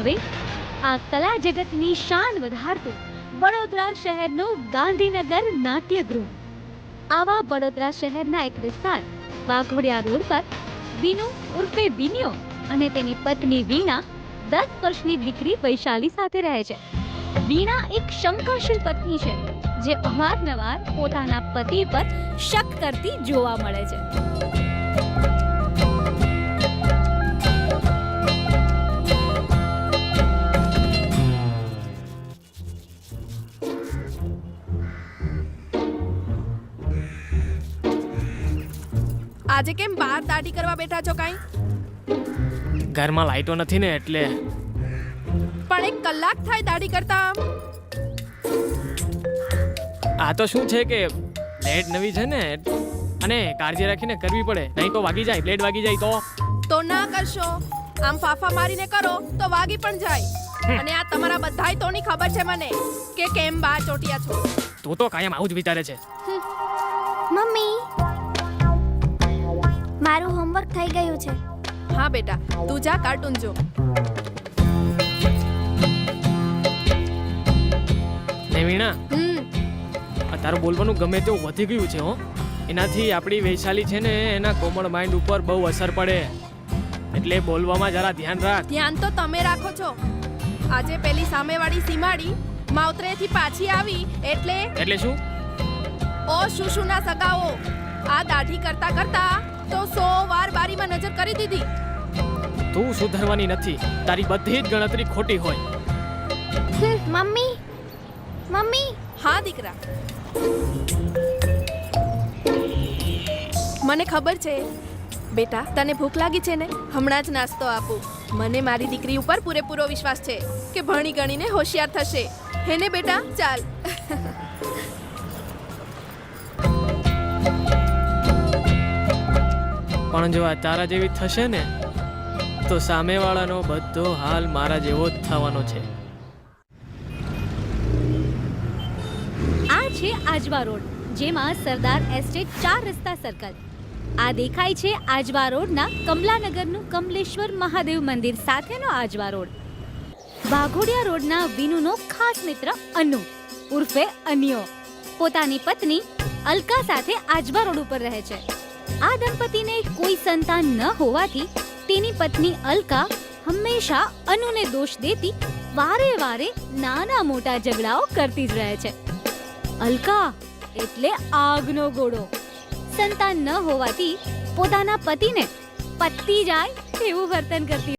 હવે આ કલા જગતની શાન વધારતું વડોદરા શહેરનું ગાંધીનગર નાટ્યગૃહ. આવા વડોદરા શહેરના એક વિસ્તાર વાઘોડિયા રોડ પર બીનુ ઉર્ફે વિનિયો અને તેની પત્ની વીણા દસ વર્ષની દીકરી વૈશાલી સાથે રહે છે. વીણા એક શંકાશીલ પત્ની છે, જે અવારનવાર પોતાના પતિ પર શક કરતી જોવા મળે છે. આજે કેમ બહાર દાઢી કરવા બેઠા છો કાંઈ? ઘરમાં લાઈટો નથી ને એટલે પણ એક કલાક થાય દાઢી કરતા આ તો શું છે કે બ્લેડ નવી છે ને અને કાળજી રાખીને કરવી પડે. નહીં તો વાગી જાય બ્લેડ વાગી જાય તો. તો ના કરશો. આમ ફાફા મારીને કરો તો વાગી પણ જાય. અને આ તમારા બધાય તોની ખબર છે મને કે કેમ બહાર ચોટિયા છો. તું તો કાયમ આવું જ વિચારે છે. મમ્મી મારું હોમવર્ક થઈ ગયું છે. હા બેટા તું જા કાર્ટૂન જો. ને વીણા હમ. આ તારું બોલવાનું ગમે તેવું વધી ગયું છે હો. એનાથી આપણી વૈશાલી છે ને એના કોમળ માઇન્ડ ઉપર બહુ અસર પડે. એટલે બોલવામાં જરા ધ્યાન રાખ. ધ્યાન તો તમે રાખો છો. આજે પેલી સામેવાળી સીમાડી માવતરેથી પાછી આવી એટલે એટલે શું? ઓ શુશુના સગાઓ. આ દાઢી કરતા કરતા તો સો વાર બારીમાં નજર કરી દીધી. તું સુધરવાની નથી. તારી બધી જ ગણતરી ખોટી હોય. મમ્મી? મમ્મી? હા દીકરા. મને ખબર છે બેટા તને ભૂખ લાગી છે ને? હમણાં જ નાસ્તો આપું. મને મારી દીકરી ઉપર પૂરેપૂરો વિશ્વાસ છે કે ભણી ગણીને હોશિયાર થશે. હેને બેટા? ચાલ. પણ જો આ તારા જેવી થશે ને, તો સામેવાળાનો બધો હાલ મારા જેવો જ થવાનો છે. આ છે આજવા રોડ, જેમાં સરદાર એસ્ટેટ ચાર રસ્તા સર્કલ. આ દેખાય છે આજવા રોડના કમલાનગરનું કમલેશ્વર મહાદેવ મંદિર સાથેનો આજવા રોડ. વાઘોડિયા રોડના વિનુનો ખાસ મિત્ર અનુ, ઉર્ફે અન્યો. પોતાની પત્ની અલકા સાથે આજવા રોડ ઉપર રહે છે. આ દંપતીને કોઈ સંતાન ન હોવાથી તેની પત્ની અલકા હંમેશા અનુને દોષ દેતી વારે વારે નાના મોટા ઝઘડાઓ કરતી જ રહે છે. અલકા એટલે આગનો ગોળો સંતાન ન હોવાથી પોતાના પતિને પત્તી જાય એવું વર્તન કરતી